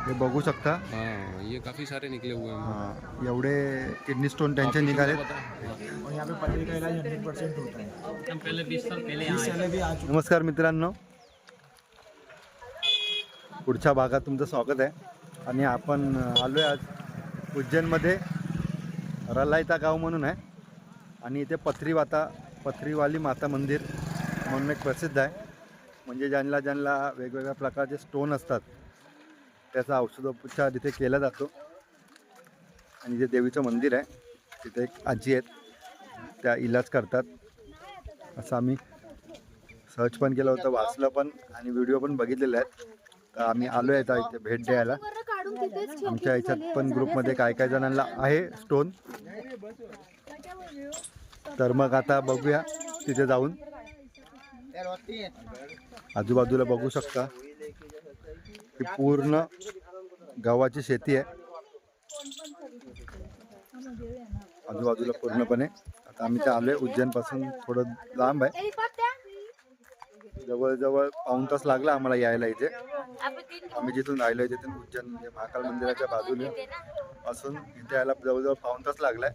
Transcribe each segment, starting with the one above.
हे बघू शकता. हाँ ये काफी सारे निकले हुए हैं. हा, एवढे किडनी स्टोन त्यांचे निघाले और यहाँ पे पथरी का इलाज हंड्रेड परसेंट होता है। हम पहले बीस साल पहले बीस साल भी आ चुके नमस्कार मित्रांनो. पुढच्या भागात तुमचं स्वागत आहे. आणि आपण आलो आहे आज उज्जैनमध्ये रलायता गाव म्हणून आहे. आणि इथे पथरीवाता पथरीवाली माता मंदिर म्हणून एक प्रसिद्ध आहे. म्हणजे ज्यांना ज्यांना वेगवेगळ्या प्रकारचे स्टोन असतात त्याचा औषधोपचार इथे केला जातो. आणि जे देवीचं मंदिर आहे तिथे एक आजी आहेत त्या इलाज करतात. असं आम्ही सर्च पण केलं होतं वाचलं पण आणि व्हिडिओ पण बघितलेले आहेत. तर आम्ही आलो आहे आता इथे भेट द्यायला. आमच्या ह्याच्यात पण ग्रुपमध्ये काय काय जणांना आहे स्टोन तर मग आता बघूया तिथे जाऊन. आजूबाजूला बघू शकता ही पूर्ण गव्हाची शेती आहे. आजूबाजूला पूर्णपणे. आता आम्ही ते आलोय उज्जैनपासून थोडं लांब आहे. जवळजवळ पाऊण तास लागला आम्हाला यायला इथे. आम्ही जिथून राहिलोय तिथून उज्जैन म्हणजे महाकाल मंदिराच्या बाजूने. पासून इथे यायला जवळजवळ पाऊण तास लागलाय.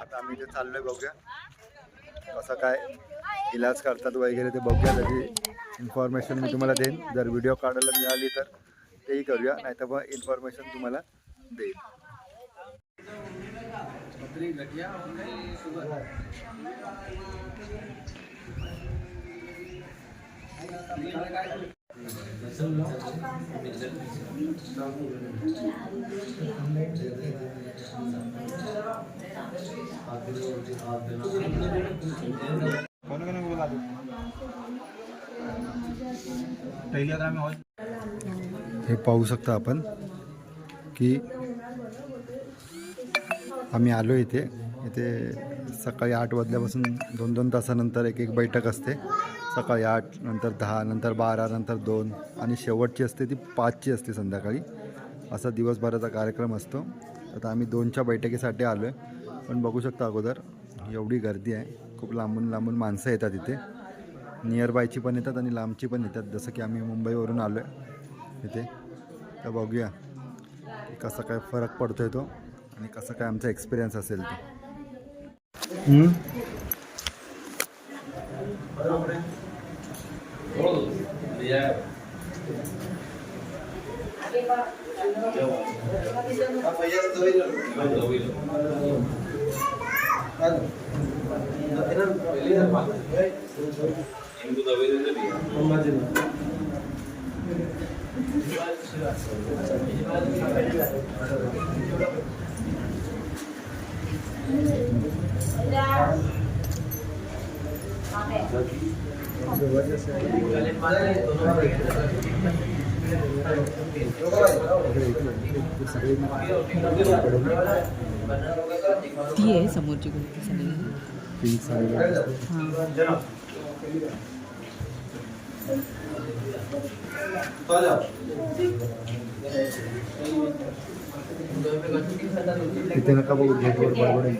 आता आम्ही इथे चाललोय बघूया. कसं काय इलाज करतात वगैरे ते बघूया. त्याची इन्फॉर्मेशन मी तुम्हाला देईन. जर व्हिडिओ काढायला मिळाली तर तेही करूया. नाही तर मग इन्फॉर्मेशन तुम्हाला देईन. हे पाहू शकता आपण की आम्ही आलो इथे. इथे सकाळी आठ वाजल्यापासून दोन दोन तासानंतर एक एक बैठक असते. सकाळी आठ नंतर दहा नंतर बारा नंतर दोन आणि शेवटची असते ती पाचची असते संध्याकाळी. असा दिवसभराचा कार्यक्रम असतो. आता आम्ही दोनच्या बैठकीसाठी आलो आहे पण बघू शकता अगोदर एवढी गर्दी आहे. खूप लांबून लांबून माणसं येतात इथे. नियर बायची पण येतात आणि लांबची पण येतात. जसं की आम्ही मुंबईवरून आलो आहे इथे. तर बघूया कसा काय फरक पडतो आहे तो आणि कसा काय आमचा एक्सपिरियन्स असेल तो. हम्म? ती आहे समोरची गोष्ट सगळी इथे नका बघू गेटवर बडबड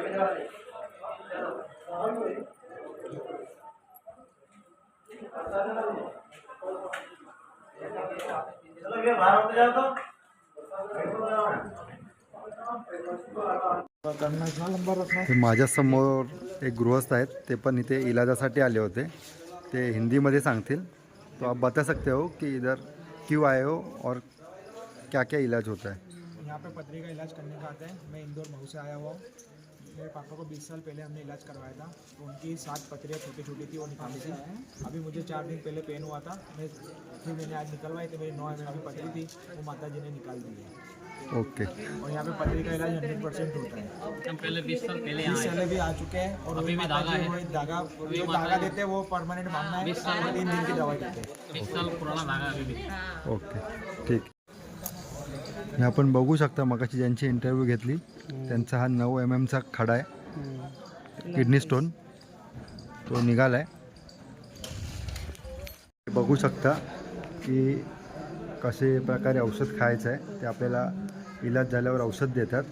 करना माझ्यासमोर एक गृहस्थ आहेत ते पण इथे इलाजासाठी आले होते. ते हिंदीमध्ये सांगतील. तो आप बता सकते हो कि इधर क्यों आए हो और क्या क्या इलाज होता है? यहाँ पे पथरी का इलाज करने का आता है। मैं इंदौर मऊ से आया हुआ हूँ। मेरे पापा को 20 साल पहले हमने इलाज करवाया था। तो उनकी सात पथरियाँ छोटी छोटी थी वो निकाली थी। अभी मुझे चार दिन पहले पेन हुआ था। मैं फिर मैंने आज निकलवाई थी। मेरी नौ एम की पथरी थी। वो माता जी ने निकाल दी है। ओके। और यहाँ पे पथरी का इलाज हंड्रेड परसेंट होता है। हम पहले बीस साल पहले बीस साल भी आ चुके हैं और अभी भी धागा है। वही धागा जो। धागा देते हैं वो परमानेंट बांधना है। बीस साल तीन दिन की दवाई देते हैं। बीस साल पुराना धागा अभी भी। ओके ठीक। हे आपण बघू शकता मगाशी ज्यांची इंटरव्ह्यू घेतली त्यांचा हा नऊ एम एमचा खडा आहे. किडनी स्टोन तो निघाला आहे बघू शकता की कसे प्रकारे औषध खायचं आहे ते आपल्याला इलाज झाल्यावर औषध देतात.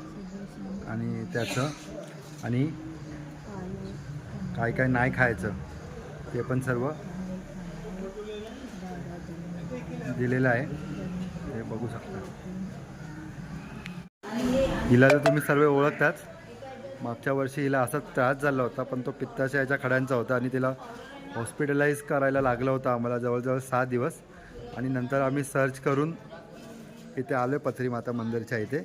आणि त्याचं आणि काय काय नाही खायचं ते पण सर्व दिलेलं आहे. ते बघू शकता. हिला तर तुम्ही सर्व ओळखताच. मागच्या वर्षी हिला असाच त्रास झाला होता पण तो पित्ताच्या याच्या खड्यांचा होता आणि तिला हॉस्पिटलाइज करायला लागलं होतं आम्हाला जवळजवळ सहा दिवस. आणि नंतर आम्ही सर्च करून इथे आलो पथरी माता मंदिरच्या इथे.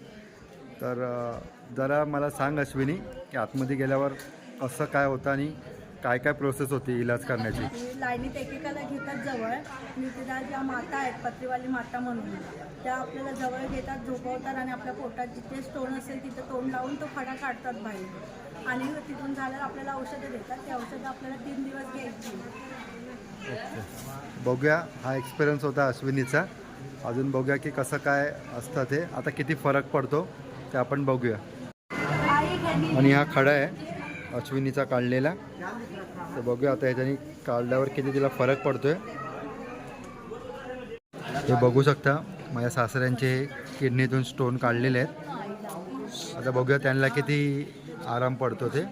तर जरा मला सांग अश्विनी की आतमध्ये गेल्यावर कसं काय होतं आणि काय काय प्रोसेस होती इलाज करण्याची? लाईनीत एकेकाला घेतात जवळ. तिथं ज्या माता आहेत पत्रीवाली माता म्हणून त्या आपल्याला जवळ घेतात झोपवतात आणि आपल्या पोटात जिथे स्टोन असेल तिथं तोंड लावून तो खडा काढतात बाहेर. आणि तिथून झाल्यावर आपल्याला औषधं देतात. ते औषधं आपल्याला तीन दिवस घ्यायची. बघूया. हा एक्सपिरियन्स होता अश्विनीचा. अजून बघूया की कसं काय असतं ते. आता किती फरक पडतो ते आपण बघूया. आणि हा खडा आहे अश्विनीचा काढलेला. तर बघूया आता ह्याच्यानी काढल्यावर किती तिला फरक पडतोय. हे बघू शकता माझ्या सासऱ्यांचे किडनीतून स्टोन काढलेले आहेत. आता बघूया त्यांना किती आराम पडतो ते.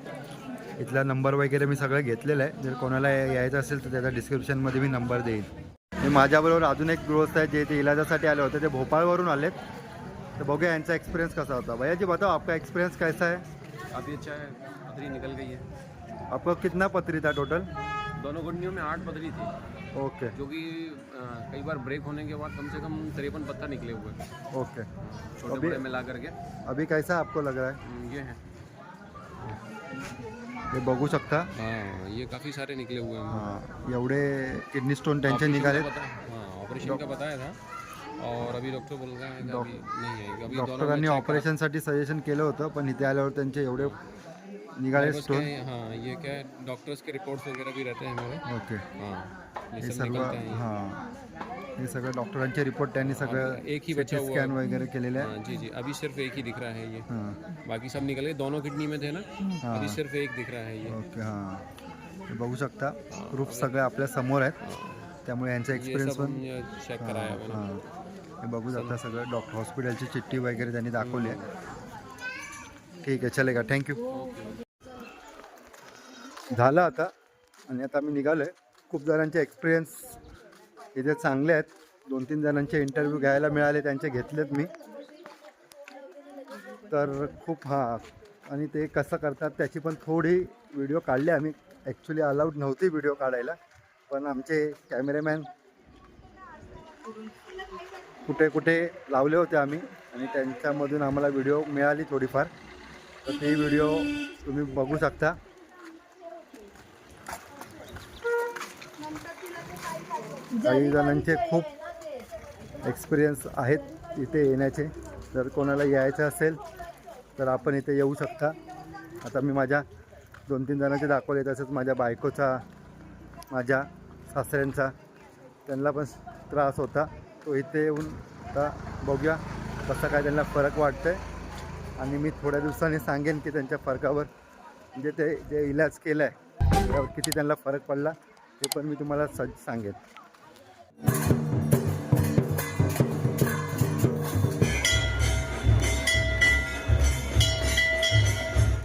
इथला नंबर वगैरे मी सगळं घेतलेलं आहे. जर कोणाला यायचं असेल तर त्याचा डिस्क्रिप्शनमध्ये मी नंबर देईन. हे माझ्याबरोबर अजून एक गृहस्थ आहे जे ते इलाजासाठी आले होते ते भोपाळवरून आलेत. तर बघूया यांचा एक्सपिरियन्स कसा होता. भैया जी बताओ आपका एक्सपिरियन्स कैसा है? काफ़ी अच्छा है निकल गई है। आपको कितना पथरी था टोटल दोनों घुटनियों में आठ पथरी थी। ओके जो कि कई बार ब्रेक होने के बाद कम से कम तिरपन पत्थर निकले हुए। ओके छोटे बड़े मिला करके अभी कैसा आपको लग रहा है? हम्म, ये है। हे बघू शकता हाँ ये काफ़ी सारे निकले हुए हैं। हाँ एवढे किडनी स्टोन टेंशन निकाले का बता- हाँ ऑपरेशन का बताया था। और अभी डॉक्टर बोल रहा है कि अभी नहीं आएगा अभी डॉक्टरांनी ऑपरेशनसाठी सजेशन केलं होतं पण इथे आल्यावर त्यांचे एवढे क्या स्टोन हाँ ये क्या है डॉक्टर्स के रिपोर्ट्स वगैरह भी रहते हैं मेरे ओके हाँ ये हे सर्व निकलते हैं हाँ हे सगळं डॉक्टरांचे रिपोर्ट त्यांनी सगळं एक ही बचा हुआ है। स्कॅन वगैरे केलेले आहे हाँ जी जी अभी सिर्फ़ एक ही दिख रहा है ये। हाँ। बाकी सब निकल गए दोनों किडनी में थे ना? अभी सिर्फ़ एक दिख रहा है ये। ओके हाँ। हे बघू शकता प्रूफ सगळे आपल्या समोर आहेत. त्यामुळे यांचा एक्सपिरियन्स पण चेक कराया हाँ हे. बघू शकता सगळं डॉक्टर हॉस्पिटलची चिठ्ठी वगैरे त्यांनी दाखवली आहे. ठीक आहे चलेगा. थँक्यू झालं आता. आणि आता आम्ही निघालो आहे खूप जणांचे एक्सपिरियन्स इथे चांगले आहेत. दोन तीन जणांचे इंटरव्ह्यू घ्यायला मिळाले त्यांचे घेतलेत मी. तर खूप हां. आणि ते कसं करतात त्याची पण थोडी व्हिडिओ काढली आम्ही. ॲक्च्युली अलाउड नव्हती व्हिडिओ काढायला. पण आमचे कॅमेरेमॅन कुठे कुठे लावले होते आम्ही. आणि त्यांच्यामधून आम्हाला व्हिडिओ मिळाली थोडीफार. तर ते व्हिडिओ तुम्ही बघू शकता. काही जणांचे खूप एक्सपिरियन्स आहेत इथे येण्याचे. जर कोणाला यायचं असेल तर आपण इथे येऊ शकता. आता मी माझ्या दोन तीन जणांचे दाखवले तसंच माझ्या बायकोचा माझ्या सासऱ्यांचा. त्यांना पण त्रास होता. तो इथे येऊन आता बघूया कसं काय त्यांना फरक वाटतोय. आणि मी थोड्या दिवसांनी सांगेन की त्यांच्या फरकावर म्हणजे ते जे इलाज केला आहे त्यावर किती त्यांना फरक पडला ते पण मी तुम्हाला स सांगेन.